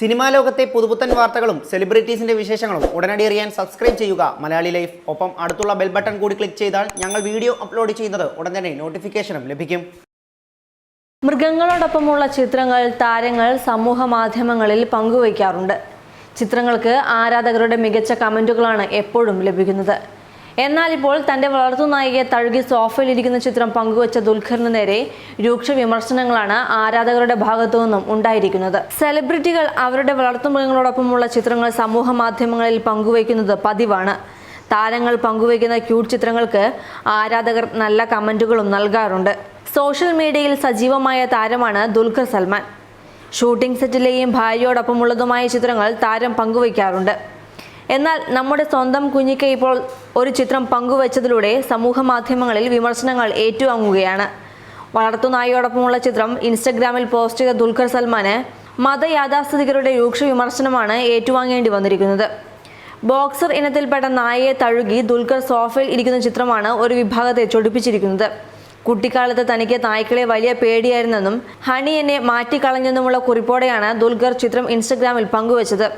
Cinema ലോകത്തെ പുതുപുത്തൻ വാർത്തകളും സെലിബ്രിറ്റീസിന്റെ വിശേഷങ്ങളും ഉടനടി അറിയാൻ സബ്സ്ക്രൈബ് ചെയ്യുക. മലയാളി ലൈഫ്. ഒപ്പം അടുത്തുള്ള ബെൽ ബട്ടൺ കൂടി ക്ലിക്ക് ചെയ്താൽ ഞങ്ങൾ വീഡിയോ അപ്ലോഡ് ചെയ്യുന്നത് ഉടൻ തന്നെ നോട്ടിഫിക്കേഷനും ലഭിക്കും. മൃഗങ്ങളോടൊപ്പമുള്ള ചിത്രങ്ങൾ താരങ്ങൾ സമൂഹ മാധ്യമങ്ങളിൽ പങ്കുവയ്ക്കാറുണ്ട്. ചിത്രങ്ങൾക്ക് ആരാധകരുടെ മികച്ച കമന്റുകളാണ് എപ്പോഴും ലഭിക്കുന്നത്. എന്നാൽ ഇപ്പോൾ തന്റെ വളർത്തുനായികയെ തഴുകി സോഫയിലിരിക്കുന്ന ചിത്രം പങ്കുവച്ച ദുൽഖറിന് നേരെ രൂക്ഷ വിമർശനങ്ങളാണ് ആരാധകരുടെ ഭാഗത്തു നിന്നും ഉണ്ടായിരിക്കുന്നത്. സെലിബ്രിറ്റികൾ അവരുടെ വളർത്തുമൃഗങ്ങളോടൊപ്പമുള്ള ചിത്രങ്ങൾ സമൂഹ മാധ്യമങ്ങളിൽ പങ്കുവയ്ക്കുന്നത് പതിവാണ്. താരങ്ങൾ പങ്കുവയ്ക്കുന്ന ക്യൂട്ട് ചിത്രങ്ങൾക്ക് ആരാധകർ നല്ല കമന്റുകളും നൽകാറുണ്ട്. സോഷ്യൽ മീഡിയയിൽ സജീവമായ താരമാണ് ദുൽഖർ സൽമാൻ. ഷൂട്ടിംഗ് സെറ്റിലെയും ഭാര്യയോടൊപ്പമുള്ളതുമായ ചിത്രങ്ങൾ താരം പങ്കുവയ്ക്കാറുണ്ട്. എന്നാൽ നമ്മുടെ സ്വന്തം കുഞ്ഞിക്ക് ഇപ്പോൾ ഒരു ചിത്രം പങ്കുവച്ചതിലൂടെ സമൂഹ മാധ്യമങ്ങളിൽ വിമർശനങ്ങൾ ഏറ്റുവാങ്ങുകയാണ്. വളർത്തുനായിയോടൊപ്പമുള്ള ചിത്രം ഇൻസ്റ്റഗ്രാമിൽ പോസ്റ്റ് ചെയ്ത ദുൽഖർ സൽമാന് മതയാഥാസ്ഥിതികരുടെ രൂക്ഷ വിമർശനമാണ് ഏറ്റുവാങ്ങേണ്ടി വന്നിരിക്കുന്നത്. ബോക്സർ ഇനത്തിൽപ്പെട്ട നായയെ തഴുകി ദുൽഖർ സോഫയിൽ ഇരിക്കുന്ന ചിത്രമാണ് ഒരു വിഭാഗത്തെ ചൊടിപ്പിച്ചിരിക്കുന്നത്. കുട്ടിക്കാലത്ത് തനിക്ക് നായ്ക്കളെ വലിയ പേടിയായിരുന്നെന്നും ഹണി എന്നെ മാറ്റിക്കളഞ്ഞെന്നുമുള്ള കുറിപ്പോടെയാണ് ദുൽഖർ ചിത്രം ഇൻസ്റ്റഗ്രാമിൽ പങ്കുവച്ചത്.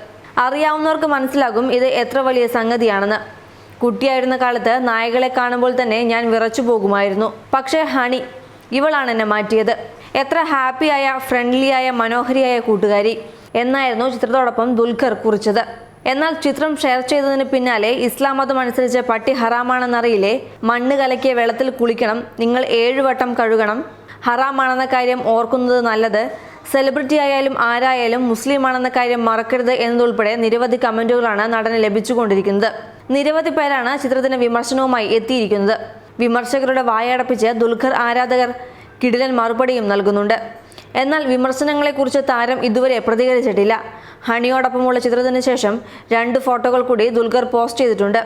അറിയാവുന്നവർക്ക് മനസ്സിലാകും ഇത് എത്ര വലിയ സംഗതിയാണെന്ന്. കുട്ടിയായിരുന്ന കാലത്ത് നായകളെ കാണുമ്പോൾ തന്നെ ഞാൻ വിറച്ചു പോകുമായിരുന്നു. പക്ഷേ ഹണി ഇവളാണ് എന്നെ മാറ്റിയത്. എത്ര ഹാപ്പിയായ ഫ്രണ്ട്ലിയായ മനോഹരിയായ കൂട്ടുകാരി എന്നായിരുന്നു ചിത്രത്തോടൊപ്പം ദുൽഖർ കുറിച്ചത്. എന്നാൽ ചിത്രം ഷെയർ ചെയ്തതിന് പിന്നാലെ ഇസ്ലാം മതം അനുസരിച്ച് പട്ടി ഹറാമാണെന്നറിയില്ലേ? മണ്ണ് കലക്കിയ വെള്ളത്തിൽ കുളിക്കണം നിങ്ങൾ ഏഴുവട്ടം കഴുകണം. ഹറാമാണെന്ന കാര്യം ഓർക്കുന്നത് നല്ലത്. സെലിബ്രിറ്റി ആയാലും ആരായാലും മുസ്ലിം ആണെന്ന കാര്യം മറക്കരുത് എന്നതുൾപ്പെടെ നിരവധി കമന്റുകളാണ് നടന് ലഭിച്ചുകൊണ്ടിരിക്കുന്നത്. നിരവധി പേരാണ് ചിത്രത്തിന് വിമർശനവുമായി എത്തിയിരിക്കുന്നത്. വിമർശകരുടെ വായടപ്പിച്ച് ദുൽഖർ ആരാധകർ കിടിലൻ മറുപടിയും നൽകുന്നുണ്ട്. എന്നാൽ വിമർശനങ്ങളെക്കുറിച്ച് താരം ഇതുവരെ പ്രതികരിച്ചിട്ടില്ല. ഹണിയോടൊപ്പമുള്ള ചിത്രത്തിന് ശേഷം രണ്ട് ഫോട്ടോകൾ കൂടി ദുൽഖർ പോസ്റ്റ് ചെയ്തിട്ടുണ്ട്.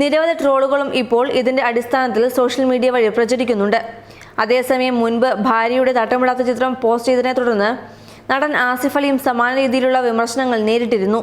നിരവധി ട്രോളുകളും ഇപ്പോൾ ഇതിന്റെ അടിസ്ഥാനത്തിൽ സോഷ്യൽ മീഡിയ വഴി പ്രചരിക്കുന്നുണ്ട്. അതേസമയം മുൻപ് ഭാര്യയുടെ തട്ടമിടാത്ത ചിത്രം പോസ്റ്റ് ചെയ്തതിനെ തുടർന്ന് നടൻ ആസിഫ് അലിയും സമാന രീതിയിലുള്ള വിമർശനങ്ങൾ നേരിട്ടിരുന്നു.